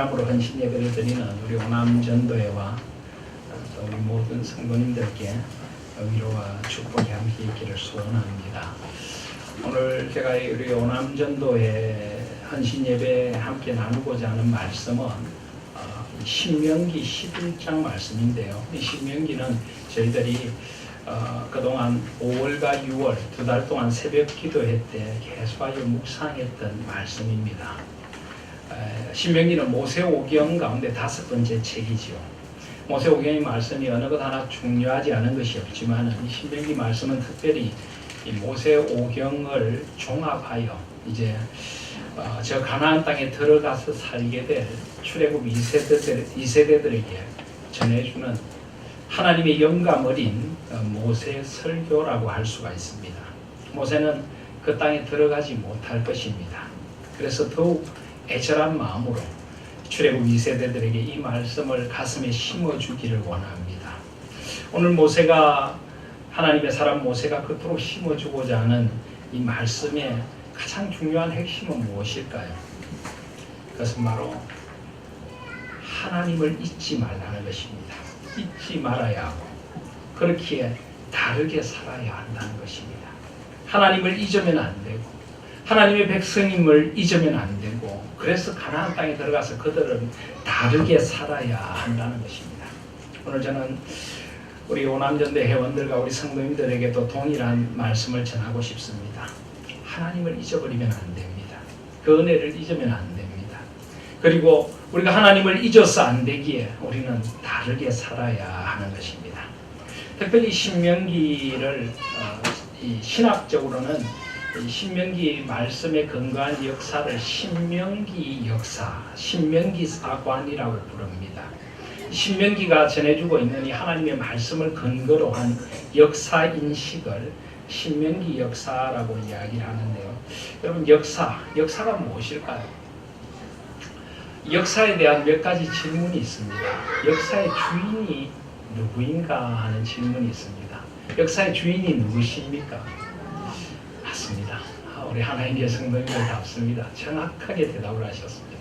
애절함으로 헌신 예배를 드리는 우리 오남 전도회와 또 우리 모든 성도님들께 위로와 축복이 함께 있기를 소원합니다. 오늘 제가 우리 오남 전도회 헌신 예배 함께 나누고자 하는 말씀은 어, 신명기 11장 말씀인데요. 이 신명기는 저희들이 어, 그동안 5월과 6월 두 달 동안 새벽 기도회 때 계속하여 묵상했던 말씀입니다. 에, 신명기는 모세오경 가운데 다섯 번째 책이지요. 모세오경의 말씀이 어느 것 하나 중요하지 않은 것이 없지만 이 신명기 말씀은 특별히 이 모세오경을 종합하여 이제 어, 저 가나안 땅에 들어가서 살게 될 출애굽 2세대들, 2세대들에게 전해주는 하나님의 영감 어린 어, 모세 설교라고 할 수가 있습니다. 모세는 그 땅에 들어가지 못할 것입니다. 그래서 더욱 애절한 마음으로 출애굽 2세대들에게 이 말씀을 가슴에 심어주기를 원합니다. 오늘 모세가 하나님의 사람 모세가 그토록 심어주고자 하는 이 말씀의 가장 중요한 핵심은 무엇일까요? 그것은 바로 하나님을 잊지 말라는 것입니다. 잊지 말아야 하고 그렇기에 다르게 살아야 한다는 것입니다. 하나님을 잊으면 안 되고 하나님의 백성임을 잊으면 안 되고 그래서 가나안 땅에 들어가서 그들은 다르게 살아야 한다는 것입니다. 오늘 저는 우리 오남전대 회원들과 우리 성도님들에게도 동일한 말씀을 전하고 싶습니다. 하나님을 잊어버리면 안 됩니다. 그 은혜를 잊으면 안 됩니다. 그리고 우리가 하나님을 잊어서 안 되기에 우리는 다르게 살아야 하는 것입니다. 특별히 신명기를 어, 이 신학적으로는 이 신명기 말씀에 근거한 역사를 신명기 역사, 신명기 사관이라고 부릅니다. 신명기가 전해주고 있는 이 하나님의 말씀을 근거로 한 역사 인식을 신명기 역사라고 이야기를 하는데요. 여러분 역사, 역사가 무엇일까요? 역사에 대한 몇 가지 질문이 있습니다. 역사의 주인이 누구인가 하는 질문이 있습니다. 역사의 주인이 누구십니까? 우리 하나님의 성도님들답습니다. 정확하게 대답을 하셨습니다.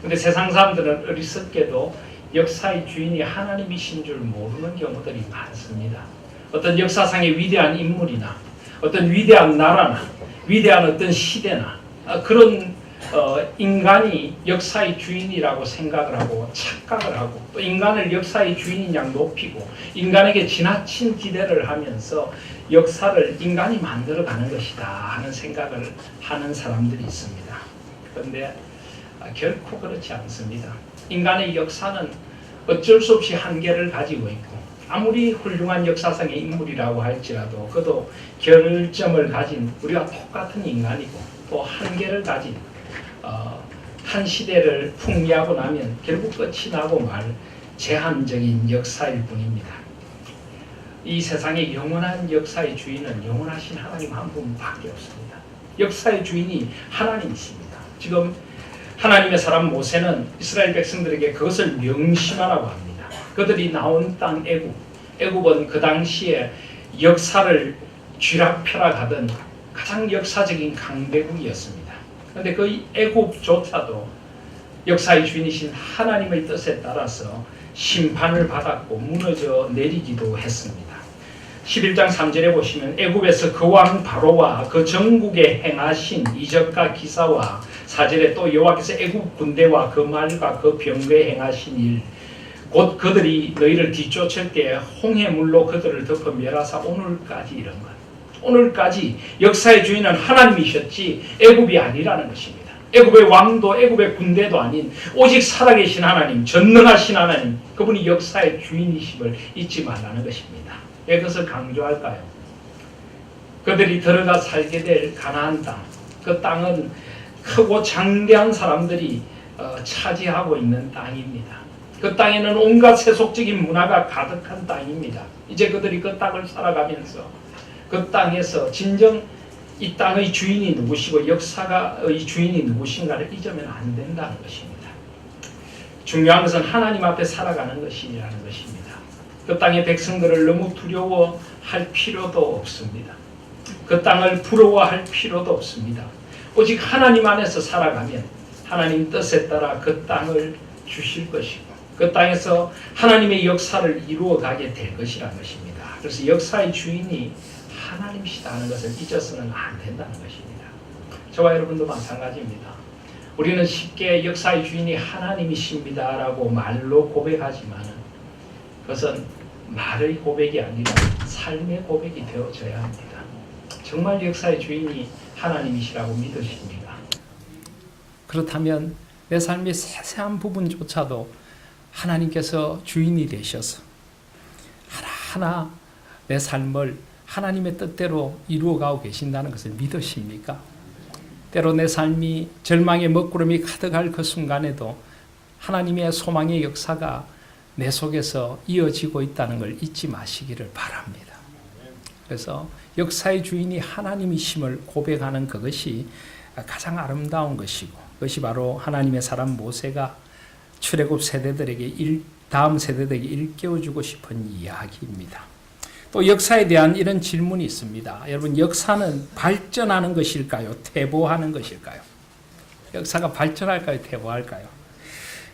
근데 세상 사람들은 어리석게도 역사의 주인이 하나님이신 줄 모르는 경우들이 많습니다. 어떤 역사상의 위대한 인물이나 어떤 위대한 나라나 위대한 어떤 시대나 아, 그런 어, 인간이 역사의 주인이라고 생각을 하고 착각을 하고 또 인간을 역사의 주인인 양 높이고 인간에게 지나친 기대를 하면서 역사를 인간이 만들어가는 것이다 하는 생각을 하는 사람들이 있습니다. 그런데 아, 결코 그렇지 않습니다. 인간의 역사는 어쩔 수 없이 한계를 가지고 있고 아무리 훌륭한 역사상의 인물이라고 할지라도 그도 결점을 가진 우리와 똑같은 인간이고 또 한계를 가진 어, 한 시대를 풍미하고 나면 결국 끝이 나고 말 제한적인 역사일 뿐입니다. 이 세상의 영원한 역사의 주인은 영원하신 하나님 한 분밖에 없습니다. 역사의 주인이 하나님이십니다. 지금 하나님의 사람 모세는 이스라엘 백성들에게 그것을 명심하라고 합니다. 그들이 나온 땅 애굽, 애굽은 그 당시에 역사를 쥐락펴락하던 가장 역사적인 강대국이었습니다. 그런데 그 애굽조차도 역사의 주인이신 하나님의 뜻에 따라서 심판을 받았고 무너져 내리기도 했습니다. 11장 3절에 보시면 애굽에서 그 왕 바로와 그 전국에 행하신 이적과 기사와 4절에 또 여호와께서 애굽 군대와 그 말과 그 병거에 행하신 일 곧 그들이 너희를 뒤쫓을 때 홍해물로 그들을 덮어 멸하사 오늘까지 이런 것. 오늘까지 역사의 주인은 하나님이셨지 애굽이 아니라는 것입니다. 애굽의 왕도 애굽의 군대도 아닌 오직 살아계신 하나님, 전능하신 하나님, 그분이 역사의 주인이심을 잊지 말라는 것입니다. 왜 그것을 강조할까요? 그들이 들어가 살게 될 가나안 땅, 그 땅은 크고 장대한 사람들이 어, 차지하고 있는 땅입니다. 그 땅에는 온갖 세속적인 문화가 가득한 땅입니다. 이제 그들이 그 땅을 살아가면서 그 땅에서 진정 이 땅의 주인이 누구시고 역사가의 주인이 누구신가를 잊으면 안 된다는 것입니다. 중요한 것은 하나님 앞에 살아가는 것이라는 것입니다. 그 땅의 백성들을 너무 두려워할 필요도 없습니다. 그 땅을 부러워할 필요도 없습니다. 오직 하나님 안에서 살아가면 하나님 뜻에 따라 그 땅을 주실 것이고 그 땅에서 하나님의 역사를 이루어 가게 될 것이라는 것입니다. 그래서 역사의 주인이 하나님이시다 하는 것을 잊어서는 안 된다는 것입니다. 저와 여러분도 마찬가지입니다. 우리는 쉽게 역사의 주인이 하나님이십니다라고 말로 고백하지만 그것은 말의 고백이 아니라 삶의 고백이 되어져야 합니다. 정말 역사의 주인이 하나님이시라고 믿으십니까? 그렇다면 내 삶의 세세한 부분조차도 하나님께서 주인이 되셔서 하나하나 내 삶을 하나님의 뜻대로 이루어가고 계신다는 것을 믿으십니까? 때로 내 삶이 절망의 먹구름이 가득할 그 순간에도 하나님의 소망의 역사가 내 속에서 이어지고 있다는 걸 잊지 마시기를 바랍니다. 그래서 역사의 주인이 하나님이심을 고백하는 그것이 가장 아름다운 것이고 그것이 바로 하나님의 사람 모세가 출애굽 세대들에게 일, 다음 세대들에게 일깨워주고 싶은 이야기입니다. 또 역사에 대한 이런 질문이 있습니다. 여러분 역사는 발전하는 것일까요? 퇴보하는 것일까요? 역사가 발전할까요? 퇴보할까요?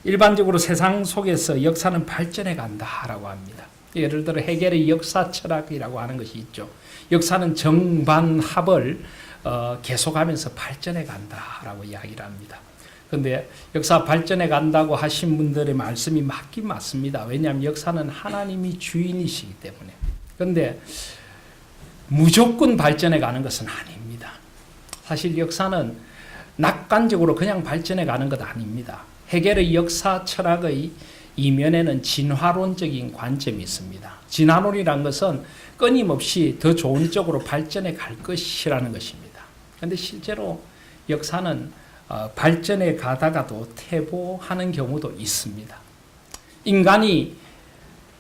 일반적으로 세상 속에서 역사는 발전해 간다라고 합니다. 예를 들어 해겔의 역사 철학이라고 하는 것이 있죠. 역사는 정반합을 어, 계속하면서 발전해 간다라고 이야기를 합니다. 근데 역사 발전해 간다고 하신 분들의 말씀이 맞긴 맞습니다. 왜냐하면 역사는 하나님이 주인이시기 때문에. 근데 무조건 발전해 가는 것은 아닙니다. 사실 역사는 낙관적으로 그냥 발전해 가는 것 아닙니다. 해결의 역사 철학의 이면에는 진화론적인 관점이 있습니다. 진화론이란 것은 끊임없이 더 좋은 쪽으로 발전해 갈 것이라는 것입니다. 그런데 실제로 역사는 어, 발전해 가다가도 퇴보하는 경우도 있습니다. 인간이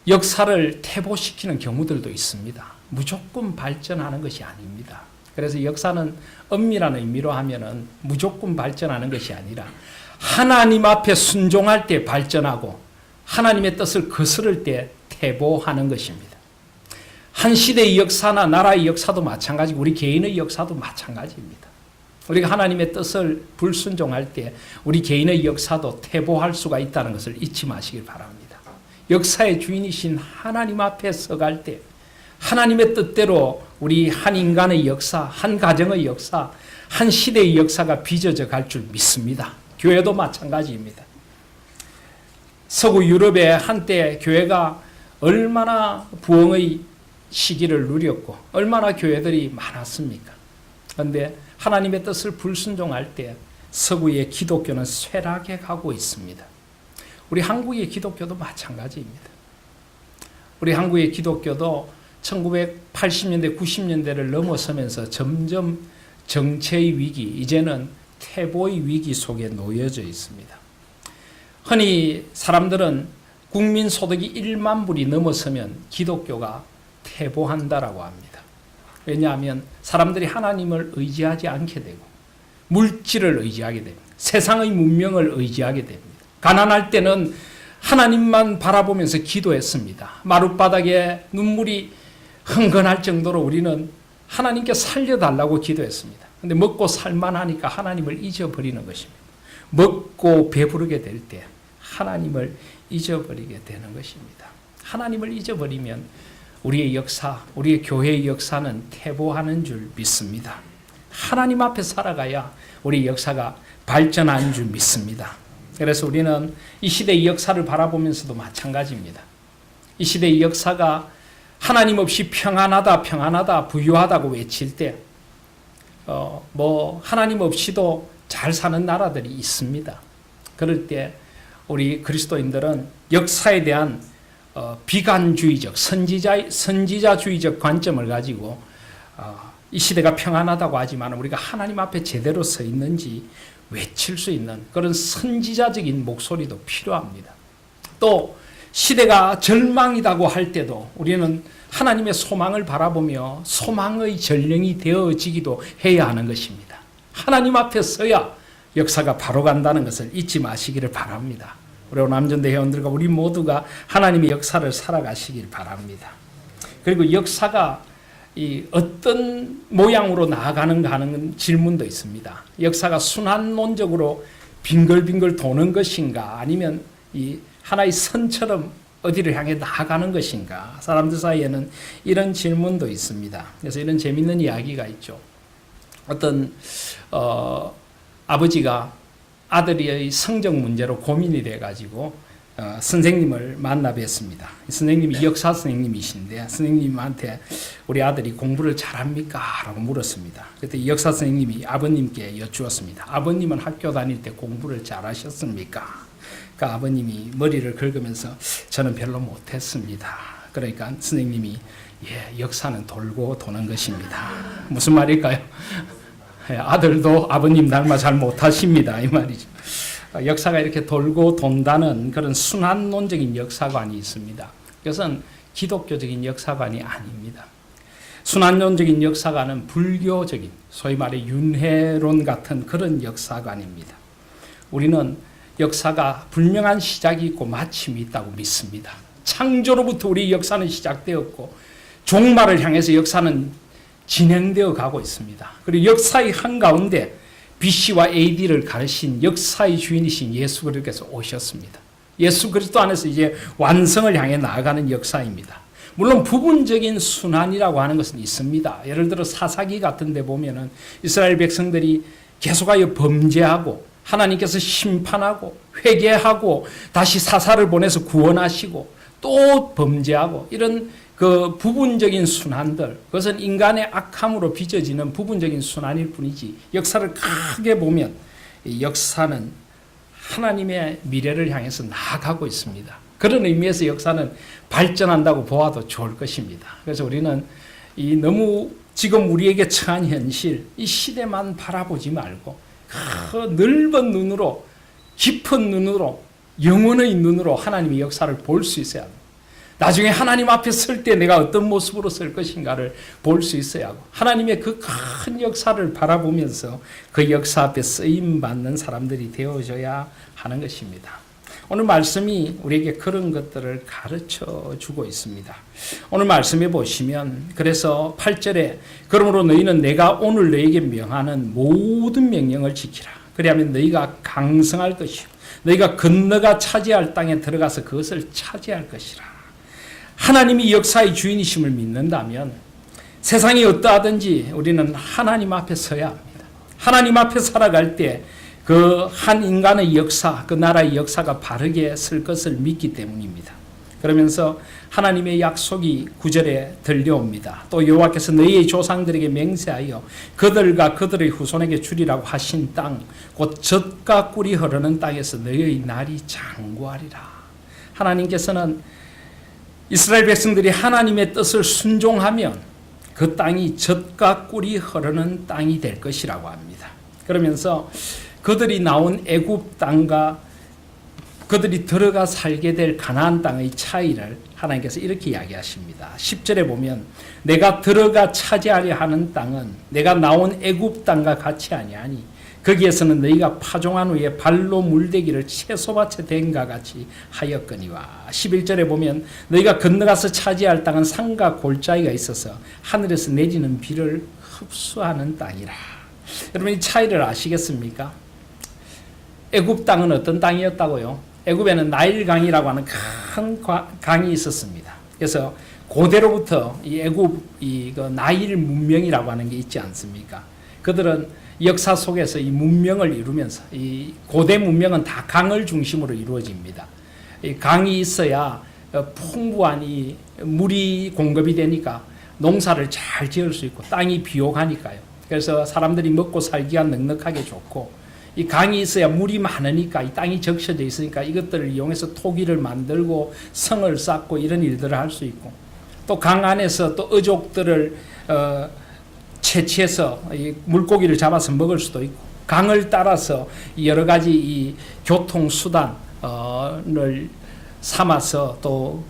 역사를 퇴보시키는 경우들도 있습니다. 무조건 발전하는 것이 아닙니다. 그래서 역사는 엄밀한 의미로 하면은 무조건 발전하는 것이 아니라 하나님 앞에 순종할 때 발전하고 하나님의 뜻을 거스를 때 퇴보하는 것입니다. 한 시대의 역사나 나라의 역사도 마찬가지고 우리 개인의 역사도 마찬가지입니다. 우리가 하나님의 뜻을 불순종할 때 우리 개인의 역사도 퇴보할 수가 있다는 것을 잊지 마시길 바랍니다. 역사의 주인이신 하나님 앞에 서갈 때 하나님의 뜻대로 우리 한 인간의 역사, 한 가정의 역사, 한 시대의 역사가 빚어져 갈 줄 믿습니다. 교회도 마찬가지입니다. 서구 유럽의 한때 교회가 얼마나 부흥의 시기를 누렸고 얼마나 교회들이 많았습니까? 그런데 하나님의 뜻을 불순종할 때 서구의 기독교는 쇠락해 가고 있습니다. 우리 한국의 기독교도 마찬가지입니다. 우리 한국의 기독교도 1980년대, 90년대를 넘어서면서 점점 정체의 위기, 이제는 퇴보의 위기 속에 놓여져 있습니다. 흔히 사람들은 국민 소득이 1만 불이 넘어서면 기독교가 퇴보한다라고 합니다. 왜냐하면 사람들이 하나님을 의지하지 않게 되고 물질을 의지하게 됩니다. 세상의 문명을 의지하게 됩니다. 가난할 때는 하나님만 바라보면서 기도했습니다. 마룻바닥에 눈물이 흥건할 정도로 우리는 하나님께 살려달라고 기도했습니다. 근데 먹고 살만하니까 하나님을 잊어버리는 것입니다. 먹고 배부르게 될 때 하나님을 잊어버리게 되는 것입니다. 하나님을 잊어버리면 우리의 역사, 우리의 교회의 역사는 퇴보하는 줄 믿습니다. 하나님 앞에 살아가야 우리 역사가 발전하는 줄 믿습니다. 그래서 우리는 이 시대의 역사를 바라보면서도 마찬가지입니다. 이 시대의 역사가 하나님 없이 평안하다, 평안하다, 부유하다고 외칠 때, 어, 뭐, 하나님 없이도 잘 사는 나라들이 있습니다. 그럴 때, 우리 그리스도인들은 역사에 대한 어, 비관주의적, 선지자, 선지자주의적 관점을 가지고, 어, 이 시대가 평안하다고 하지만 우리가 하나님 앞에 제대로 서 있는지 외칠 수 있는 그런 선지자적인 목소리도 필요합니다. 또, 시대가 절망이라고 할 때도 우리는 하나님의 소망을 바라보며 소망의 전령이 되어지기도 해야 하는 것입니다. 하나님 앞에 서야 역사가 바로 간다는 것을 잊지 마시기를 바랍니다. 우리 남전대 회원들과 우리 모두가 하나님의 역사를 살아가시길 바랍니다. 그리고 역사가 이 어떤 모양으로 나아가는가 하는 질문도 있습니다. 역사가 순환론적으로 빙글빙글 도는 것인가 아니면 이 하나의 선처럼 어디를 향해 나아가는 것인가? 사람들 사이에는 이런 질문도 있습니다. 그래서 이런 재밌는 이야기가 있죠. 어떤 어, 아버지가 아들의 성적 문제로 고민이 돼 가지고 어, 선생님을 만나 뵀습니다. 선생님이 역사 선생님이신데 선생님한테 우리 아들이 공부를 잘합니까? 라고 물었습니다. 그때 이 역사 선생님이 아버님께 여쭈었습니다. 아버님은 학교 다닐 때 공부를 잘하셨습니까? 그 아버님이 머리를 긁으면서 저는 별로 못했습니다. 그러니까 선생님이 예, 역사는 돌고 도는 것입니다. 무슨 말일까요? 예, 아들도 아버님 닮아 잘 못하십니다. 이 말이죠. 어, 역사가 이렇게 돌고 돈다는 그런 순환론적인 역사관이 있습니다. 그것은 기독교적인 역사관이 아닙니다. 순환론적인 역사관은 불교적인 소위 말해 윤회론 같은 그런 역사관입니다. 우리는 역사가 분명한 시작이 있고 마침이 있다고 믿습니다. 창조로부터 우리 역사는 시작되었고 종말을 향해서 역사는 진행되어 가고 있습니다. 그리고 역사의 한가운데 BC와 AD를 가르신 역사의 주인이신 예수 그리스도께서 오셨습니다. 예수 그리스도 안에서 이제 완성을 향해 나아가는 역사입니다. 물론 부분적인 순환이라고 하는 것은 있습니다. 예를 들어 사사기 같은 데 보면은 이스라엘 백성들이 계속하여 범죄하고 하나님께서 심판하고 회개하고 다시 사사를 보내서 구원하시고 또 범죄하고 이런 그 부분적인 순환들 그것은 인간의 악함으로 빚어지는 부분적인 순환일 뿐이지 역사를 크게 보면 이 역사는 하나님의 미래를 향해서 나아가고 있습니다. 그런 의미에서 역사는 발전한다고 보아도 좋을 것입니다. 그래서 우리는 이 너무 지금 우리에게 처한 현실 이 시대만 바라보지 말고 그 넓은 눈으로 깊은 눈으로 영혼의 눈으로 하나님의 역사를 볼 수 있어야 합니다. 나중에 하나님 앞에 설 때 내가 어떤 모습으로 설 것인가를 볼 수 있어야 하고 하나님의 그 큰 역사를 바라보면서 그 역사 앞에 쓰임 받는 사람들이 되어져야 하는 것입니다. 오늘 말씀이 우리에게 그런 것들을 가르쳐 주고 있습니다. 오늘 말씀해 보시면 그래서 8절에 그러므로 너희는 내가 오늘 너희에게 명하는 모든 명령을 지키라. 그리하면 너희가 강성할 것이요 너희가 건너가 차지할 땅에 들어가서 그것을 차지할 것이라. 하나님이 역사의 주인이심을 믿는다면 세상이 어떠하든지 우리는 하나님 앞에 서야 합니다. 하나님 앞에 살아갈 때 그 한 인간의 역사, 그 나라의 역사가 바르게 쓸 것을 믿기 때문입니다. 그러면서 하나님의 약속이 구절에 들려옵니다. 또 여호와께서 너희의 조상들에게 맹세하여 그들과 그들의 후손에게 주리라고 하신 땅, 곧 젖과 꿀이 흐르는 땅에서 너희의 날이 장구하리라. 하나님께서는 이스라엘 백성들이 하나님의 뜻을 순종하면 그 땅이 젖과 꿀이 흐르는 땅이 될 것이라고 합니다. 그러면서 그들이 나온 애굽 땅과 그들이 들어가 살게 될 가나안 땅의 차이를 하나님께서 이렇게 이야기하십니다. 10절에 보면 내가 들어가 차지하려 하는 땅은 내가 나온 애굽 땅과 같이 아니하니 거기에서는 너희가 파종한 후에 발로 물대기를 채소밭에 댄과 같이 하였거니와 11절에 보면 너희가 건너가서 차지할 땅은 산과 골짜기가 있어서 하늘에서 내리는 비를 흡수하는 땅이라. 여러분 이 차이를 아시겠습니까? 애굽 땅은 어떤 땅이었다고요? 애굽에는 나일강이라고 하는 큰 강이 있었습니다. 그래서 고대로부터 이 애굽 이그 나일 문명이라고 하는 게 있지 않습니까? 그들은 역사 속에서 이 문명을 이루면서 이 고대 문명은 다 강을 중심으로 이루어집니다. 이 강이 있어야 어, 풍부한 이 물이 공급이 되니까 농사를 잘 지을 수 있고 땅이 비옥하니까요. 그래서 사람들이 먹고 살기가 넉넉하게 좋고 이 강이 있어야 물이 많으니까 이 땅이 적셔져 있으니까 이것들을 이용해서 토기를 만들고 성을 쌓고 이런 일들을 할 수 있고 또 강 안에서 또 어족들을 어, 채취해서 이 물고기를 잡아서 먹을 수도 있고 강을 따라서 여러 가지 이 교통 수단을 삼아서 또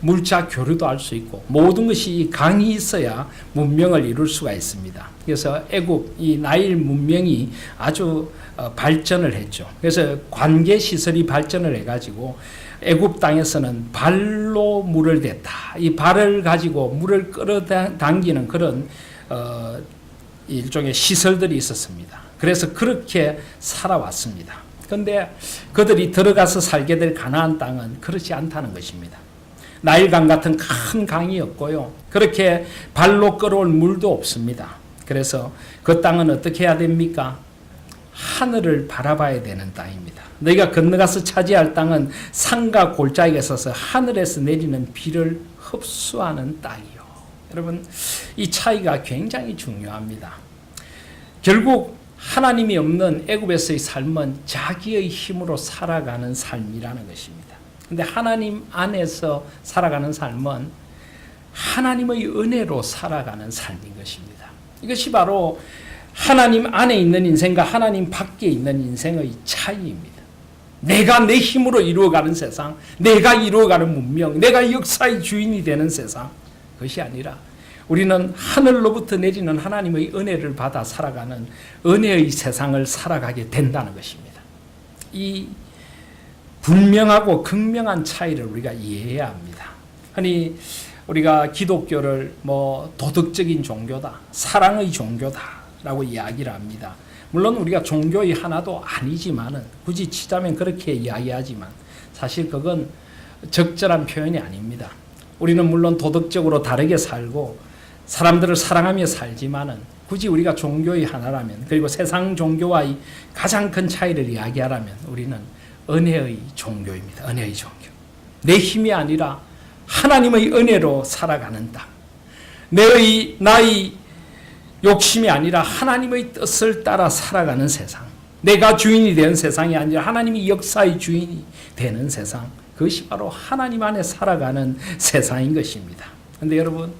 물자 교류도 할 수 있고 모든 것이 강이 있어야 문명을 이룰 수가 있습니다. 그래서 애굽 이 나일 문명이 아주 어, 발전을 했죠. 그래서 관계 시설이 발전을 해가지고 애굽 땅에서는 발로 물을 댔다. 이 발을 가지고 물을 끌어당기는 그런 어, 일종의 시설들이 있었습니다. 그래서 그렇게 살아왔습니다. 근데 그들이 들어가서 살게 될 가나안 땅은 그렇지 않다는 것입니다. 나일강 같은 큰 강이 없고요. 그렇게 발로 끌어올 물도 없습니다. 그래서 그 땅은 어떻게 해야 됩니까? 하늘을 바라봐야 되는 땅입니다. 너희가 건너가서 차지할 땅은 산과 골짜기에 서서 하늘에서 내리는 비를 흡수하는 땅이요. 여러분, 이 차이가 굉장히 중요합니다. 결국 하나님이 없는 애굽에서의 삶은 자기의 힘으로 살아가는 삶이라는 것입니다. 근데 하나님 안에서 살아가는 삶은 하나님의 은혜로 살아가는 삶인 것입니다. 이것이 바로 하나님 안에 있는 인생과 하나님 밖에 있는 인생의 차이입니다. 내가 내 힘으로 이루어가는 세상, 내가 이루어가는 문명, 내가 역사의 주인이 되는 세상, 그 것이 아니라 우리는 하늘로부터 내리는 하나님의 은혜를 받아 살아가는 은혜의 세상을 살아가게 된다는 것입니다. 이 분명하고 극명한 차이를 우리가 이해해야 합니다. 아니 우리가 기독교를 뭐 도덕적인 종교다, 사랑의 종교다라고 이야기를 합니다. 물론 우리가 종교의 하나도 아니지만은 굳이 치자면 그렇게 이야기하지만 사실 그건 적절한 표현이 아닙니다. 우리는 물론 도덕적으로 다르게 살고 사람들을 사랑하며 살지만은 굳이 우리가 종교의 하나라면 그리고 세상 종교와의 가장 큰 차이를 이야기하라면 우리는 은혜의 종교입니다. 은혜의 종교. 내 힘이 아니라 하나님의 은혜로 살아가는 땅. 내의 나의 욕심이 아니라 하나님의 뜻을 따라 살아가는 세상. 내가 주인이 되는 세상이 아니라 하나님이 역사의 주인이 되는 세상. 그것이 바로 하나님 안에 살아가는 세상인 것입니다. 근데 여러분,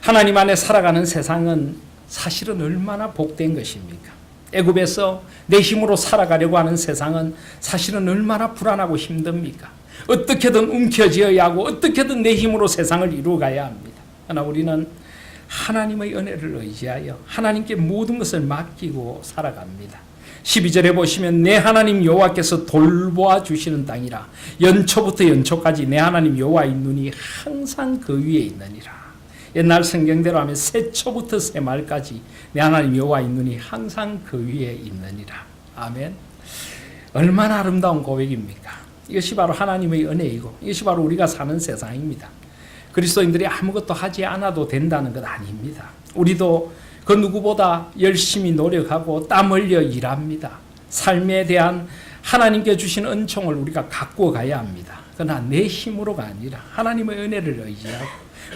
하나님 안에 살아가는 세상은 사실은 얼마나 복된 것입니까? 애굽에서 내 힘으로 살아가려고 하는 세상은 사실은 얼마나 불안하고 힘듭니까? 어떻게든 움켜쥐어야 하고 어떻게든 내 힘으로 세상을 이루어가야 합니다. 그러나 우리는 하나님의 은혜를 의지하여 하나님께 모든 것을 맡기고 살아갑니다. 12절에 보시면 내 하나님 여호와께서 돌보아 주시는 땅이라 연초부터 연초까지 내 하나님 여호와의 눈이 항상 그 위에 있느니라. 옛날 성경대로 하면 새초부터 새말까지 내 하나님 여호와의 눈이 항상 그 위에 있느니라. 아멘. 얼마나 아름다운 고백입니까? 이것이 바로 하나님의 은혜이고 이것이 바로 우리가 사는 세상입니다. 그리스도인들이 아무것도 하지 않아도 된다는 것 아닙니다. 우리도 그 누구보다 열심히 노력하고 땀 흘려 일합니다. 삶에 대한 하나님께 주신 은총을 우리가 갖고 가야 합니다. 그러나 내 힘으로가 아니라 하나님의 은혜를 의지하고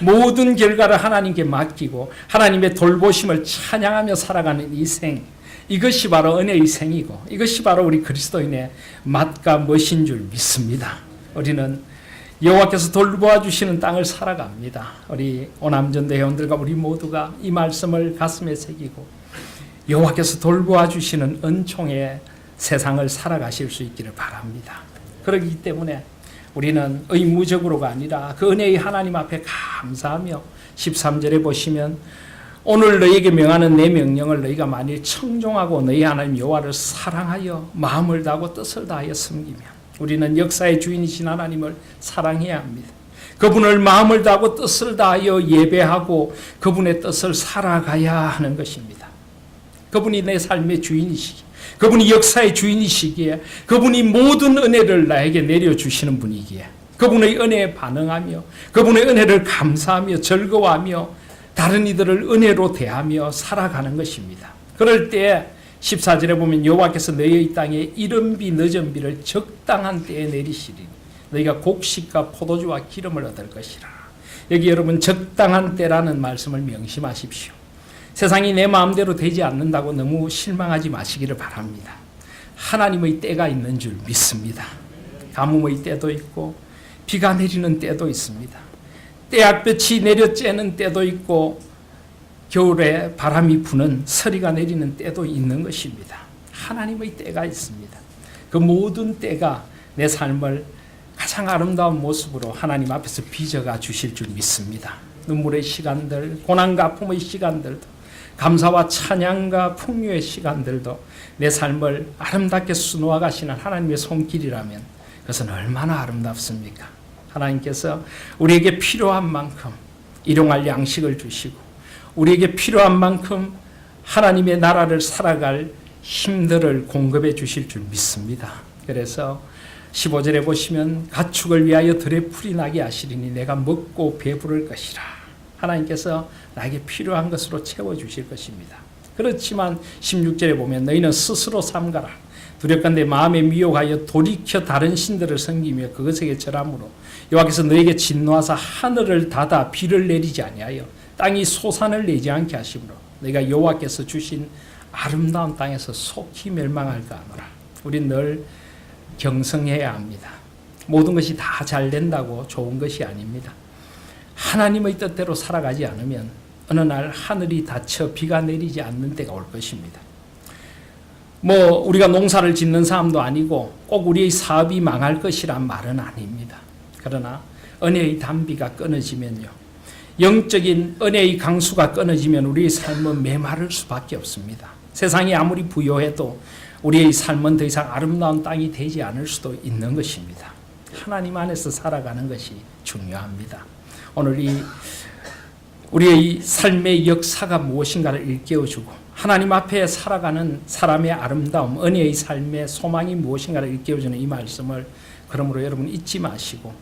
모든 결과를 하나님께 맡기고 하나님의 돌보심을 찬양하며 살아가는 이 생. 이것이 바로 은혜의 생이고 이것이 바로 우리 그리스도인의 맛과 멋인 줄 믿습니다. 우리는 여호와께서 돌보아 주시는 땅을 살아갑니다. 우리 오남전대 회원들과 우리 모두가 이 말씀을 가슴에 새기고 여호와께서 돌보아 주시는 은총의 세상을 살아가실 수 있기를 바랍니다. 그렇기 때문에 우리는 의무적으로가 아니라 그 은혜의 하나님 앞에 감사하며 13절에 보시면 오늘 너희에게 명하는 내 명령을 너희가 만일 청종하고 너희 하나님 여호와를 사랑하여 마음을 다하고 뜻을 다하여 섬기면 우리는 역사의 주인이신 하나님을 사랑해야 합니다. 그분을 마음을 다하고 뜻을 다하여 예배하고 그분의 뜻을 살아가야 하는 것입니다. 그분이 내 삶의 주인이시기 그분이 역사의 주인이시기에 그분이 모든 은혜를 나에게 내려주시는 분이기에 그분의 은혜에 반응하며 그분의 은혜를 감사하며 즐거워하며 다른 이들을 은혜로 대하며 살아가는 것입니다. 그럴 때 14절에 보면 여호와께서 너희의 땅에 이른 비 늦은 비를 적당한 때에 내리시리니 너희가 곡식과 포도주와 기름을 얻을 것이라. 여기 여러분 적당한 때라는 말씀을 명심하십시오. 세상이 내 마음대로 되지 않는다고 너무 실망하지 마시기를 바랍니다. 하나님의 때가 있는 줄 믿습니다. 가뭄의 때도 있고 비가 내리는 때도 있습니다. 때약볕이 내려 쬐는 때도 있고 겨울에 바람이 부는 서리가 내리는 때도 있는 것입니다. 하나님의 때가 있습니다. 그 모든 때가 내 삶을 가장 아름다운 모습으로 하나님 앞에서 빚어가 주실 줄 믿습니다. 눈물의 시간들, 고난과 아픔의 시간들도, 감사와 찬양과 풍요의 시간들도 내 삶을 아름답게 수놓아 가시는 하나님의 손길이라면 그것은 얼마나 아름답습니까? 하나님께서 우리에게 필요한 만큼 일용할 양식을 주시고 우리에게 필요한 만큼 하나님의 나라를 살아갈 힘들을 공급해 주실 줄 믿습니다. 그래서 15절에 보시면 가축을 위하여 들에 풀이 나게 하시리니 내가 먹고 배부를 것이라. 하나님께서 나에게 필요한 것으로 채워 주실 것입니다. 그렇지만 16절에 보면 너희는 스스로 삼가라. 두렵건대 마음에 미혹하여 돌이켜 다른 신들을 섬기며 그것에게 절함으로 여호와께서 너에게 진노하사 하늘을 닫아 비를 내리지 아니하여 땅이 소산을 내지 않게 하심으로 너희가 여호와께서 주신 아름다운 땅에서 속히 멸망할까 하노라. 우린 늘 경성해야 합니다. 모든 것이 다 잘 된다고 좋은 것이 아닙니다. 하나님의 뜻대로 살아가지 않으면 어느 날 하늘이 닫혀 비가 내리지 않는 때가 올 것입니다. 뭐 우리가 농사를 짓는 사람도 아니고 꼭 우리의 사업이 망할 것이란 말은 아닙니다. 그러나 은혜의 담비가 끊어지면요. 영적인 은혜의 강수가 끊어지면 우리의 삶은 메마를 수밖에 없습니다. 세상이 아무리 부여해도 우리의 삶은 더 이상 아름다운 땅이 되지 않을 수도 있는 것입니다. 하나님 안에서 살아가는 것이 중요합니다. 오늘 이 우리의 삶의 역사가 무엇인가를 일깨워주고 하나님 앞에 살아가는 사람의 아름다움, 은혜의 삶의 소망이 무엇인가를 일깨워주는 이 말씀을 그러므로 여러분 잊지 마시고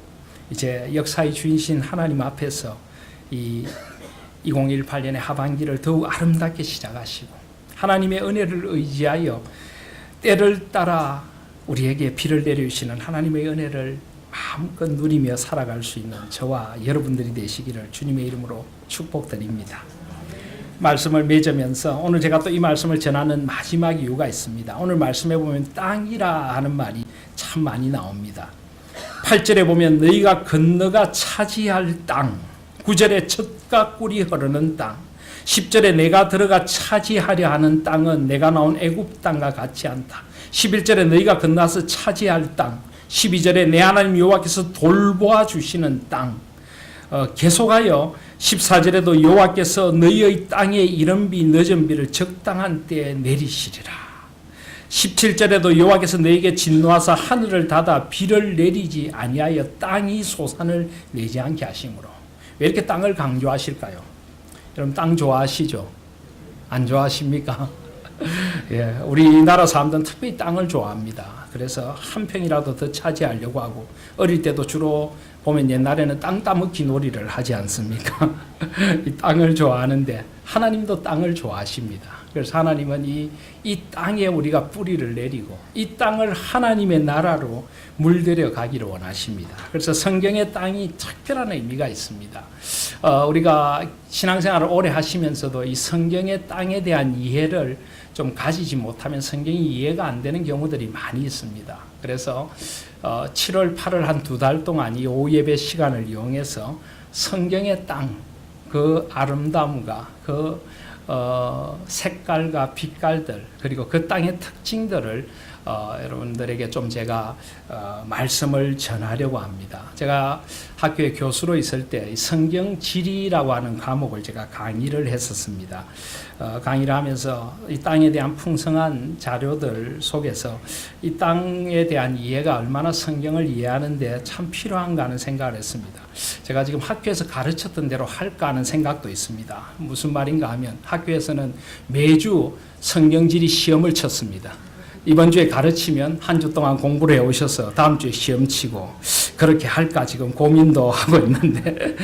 이제 역사의 주인신 하나님 앞에서 이 2018년의 하반기를 더욱 아름답게 시작하시고 하나님의 은혜를 의지하여 때를 따라 우리에게 비를 내려주시는 하나님의 은혜를 마음껏 누리며 살아갈 수 있는 저와 여러분들이 되시기를 주님의 이름으로 축복드립니다. 말씀을 맺으면서 오늘 제가 또 이 말씀을 전하는 마지막 이유가 있습니다. 오늘 말씀에 보면 땅이라 하는 말이 참 많이 나옵니다. 8절에 보면 너희가 건너가 차지할 땅, 9절에 젖과 꿀이 흐르는 땅, 10절에 내가 들어가 차지하려 하는 땅은 내가 나온 애굽 땅과 같지 않다. 11절에 너희가 건너서 차지할 땅, 12절에 내 하나님 여호와께서 돌보아 주시는 땅. 어, 계속하여 14절에도 여호와께서 너희의 땅에 이른 비 늦은 비를 적당한 때에 내리시리라. 17절에도 여호와께서 너에게 진노하사 하늘을 닫아 비를 내리지 아니하여 땅이 소산을 내지 않게 하심으로 왜 이렇게 땅을 강조하실까요? 여러분 땅 좋아하시죠? 안 좋아하십니까? 예, 우리나라 사람들은 특별히 땅을 좋아합니다. 그래서 한 평이라도 더 차지하려고 하고 어릴 때도 주로 보면 옛날에는 땅 따먹기 놀이를 하지 않습니까? 이 땅을 좋아하는데 하나님도 땅을 좋아하십니다. 그래서 하나님은 이, 이 땅에 우리가 뿌리를 내리고 이 땅을 하나님의 나라로 물들여 가기를 원하십니다. 그래서 성경의 땅이 특별한 의미가 있습니다. 어, 우리가 신앙생활을 오래 하시면서도 이 성경의 땅에 대한 이해를 좀 가지지 못하면 성경이 이해가 안 되는 경우들이 많이 있습니다. 그래서 어, 7월, 8월 한 두 달 동안 이 오예배 시간을 이용해서 성경의 땅, 그 아름다움과 그 어, 색깔과 빛깔들 그리고 그 땅의 특징들을 어, 여러분들에게 좀 제가 어, 말씀을 전하려고 합니다. 제가 학교에 교수로 있을 때 성경 지리라고 하는 과목을 제가 강의를 했었습니다. 어, 강의를 하면서 이 땅에 대한 풍성한 자료들 속에서 이 땅에 대한 이해가 얼마나 성경을 이해하는데 참 필요한가 하는 생각을 했습니다. 제가 지금 학교에서 가르쳤던 대로 할까 하는 생각도 있습니다. 무슨 말인가 하면 학교에서는 매주 성경지리 시험을 쳤습니다. 이번 주에 가르치면 한 주 동안 공부를 해 오셔서 다음 주에 시험 치고 그렇게 할까 지금 고민도 하고 있는데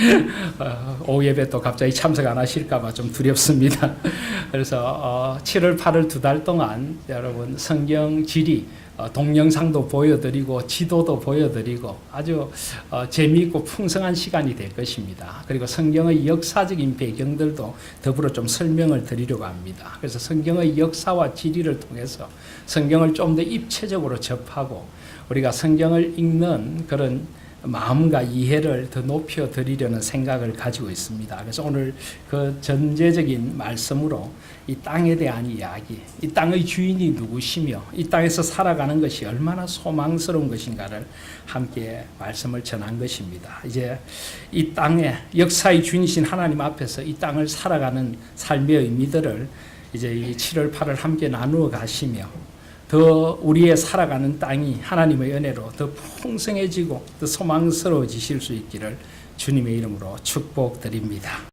어, 오후 예배 또 갑자기 참석 안 하실까봐 좀 두렵습니다. 그래서 어, 7월 8월 두 달 동안 여러분 성경 지리 어, 동영상도 보여드리고 지도도 보여드리고 아주 어, 재미있고 풍성한 시간이 될 것입니다. 그리고 성경의 역사적인 배경들도 더불어 좀 설명을 드리려고 합니다. 그래서 성경의 역사와 지리를 통해서 성경을 좀 더 입체적으로 접하고 우리가 성경을 읽는 그런 마음과 이해를 더 높여 드리려는 생각을 가지고 있습니다. 그래서 오늘 그 전제적인 말씀으로 이 땅에 대한 이야기, 이 땅의 주인이 누구시며 이 땅에서 살아가는 것이 얼마나 소망스러운 것인가를 함께 말씀을 전한 것입니다. 이제 이 땅에 역사의 주인이신 하나님 앞에서 이 땅을 살아가는 삶의 의미들을 이제 이 7월 8월 함께 나누어 가시며 더 우리의 살아가는 땅이 하나님의 은혜로 더 풍성해지고 더 소망스러워지실 수 있기를 주님의 이름으로 축복드립니다.